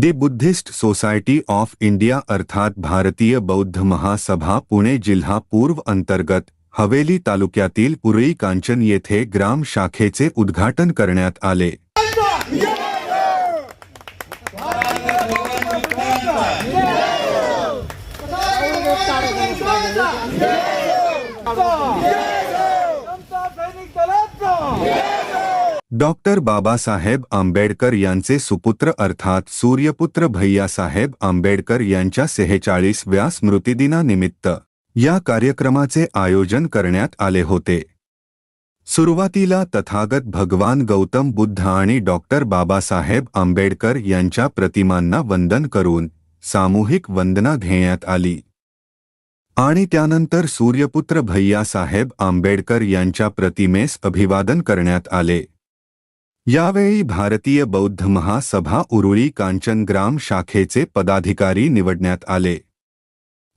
The Buddhist society of India अर्थात भारतीय बौद्ध महासभा पुणे जिल्हा पूर्व अंतर्गत हवेली तालुक्यातील पुरई कांचन येथे ग्राम शाखेचे उद्घाटन करण्यात आले Yeah! डॉक्टर बाबासाहेब आंबेडकर यांचे सुपुत्र अर्थात सूर्यपुत्र भैयासाहेब आंबेडकर यांच्या सेहेचाळीसव्या स्मृतिदिनानिमित्त या कार्यक्रमाचे आयोजन करण्यात आले होते. सुरुवातीला तथागत भगवान गौतम बुद्ध आणि डॉक्टर बाबासाहेब आंबेडकर यांच्या प्रतिमांना वंदन करून सामूहिक वंदना घेण्यात आली. आणि त्यानंतर सूर्यपुत्र भैयासाहेब आंबेडकर यांच्या प्रतिमेस अभिवादन करण्यात आले. यावेळी भारतीय बौद्ध महासभा उरुळी कांचन ग्राम शाखेचे पदाधिकारी निवडण्यात आले.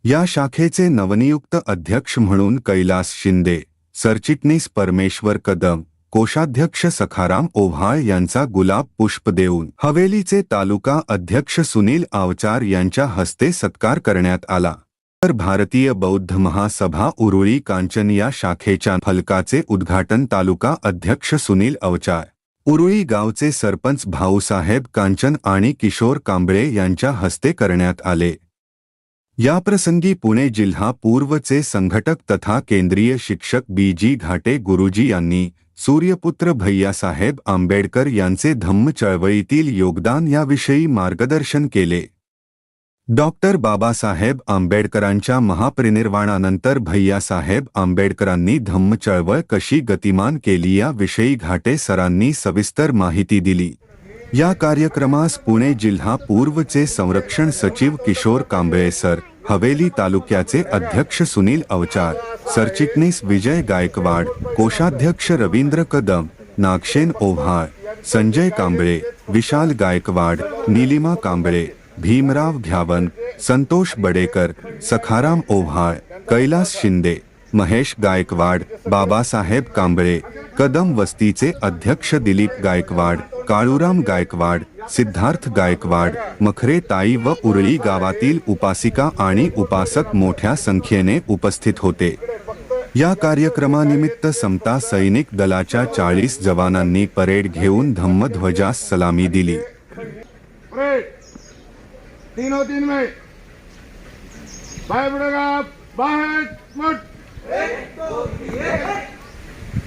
या शाखेचे नवनियुक्त अध्यक्ष म्हणून कैलास शिंदे सरचिटणीस परमेश्वर कदम कोषाध्यक्ष सखाराम ओव्हाळ यांचा गुलाब पुष्प देऊन हवेलीचे तालुका अध्यक्ष सुनील आवचार यांच्या हस्ते सत्कार करण्यात आला. तर भारतीय बौद्ध महासभा उरुळी कांचन या शाखेच्या फलकाचे उद्घाटन तालुका अध्यक्ष सुनील अवचार उरुळी गावचे सरपंच भाऊसाहेब कांचन आणि किशोर कांबळे यांच्या हस्ते करण्यात आले. याप्रसंगी पुणे जिल्हा पूर्वचे संघटक तथा केंद्रीय शिक्षक बी जी घाटे गुरुजी यांनी सूर्यपुत्र भैयासाहेब आंबेडकर यांचे धम्म चळवळीतील योगदान याविषयी मार्गदर्शन केले. डॉक्टर बाबासाहेब आंबेडकरांच्या महापरिनिर्वाणानंतर भैयासाहेब आंबेडकरांनी धम्म चळवळ कशी गतिमान केली याविषयी घाटे सरांनी सविस्तर माहिती दिली. या कार्यक्रमास पुणे जिल्हा पूर्वचे संरक्षण सचिव किशोर कांबळे सर हवेली तालुक्याचे अध्यक्ष सुनील अवचार सरचिटणीस विजय गायकवाड कोषाध्यक्ष रवींद्र कदम नागशेन ओव्हाळ संजय कांबळे विशाल गायकवाड नीलिमा कांबळे भीमराव घ्यावन संतोष बडेकर सखाराम ओव्हाळ कैलास शिंदे महेश गायकवाड बाबासाहेब कांबळे कदम वस्तीचे अध्यक्ष दिलीप गायकवाड काळूराम गायकवाड सिद्धार्थ गायकवाड मखरे ताई व उरळी गावातील उपासिका आणि उपासक मोठ्या संख्येने उपस्थित होते. या कार्यक्रमानिमित्त समता सैनिक दलाच्या चाळीस जवानांनी परेड घेऊन धम्मध्वजास सलामी दिली. तीनों तीन में। बाय बढ़ेगा बाहर मट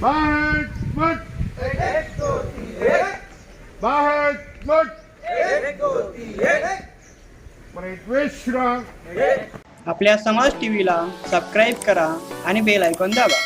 बाहर मट बाहर मट आपल्या समाज टीव्हीला सबस्क्राईब करा आणि बेल ऐकून दाबा.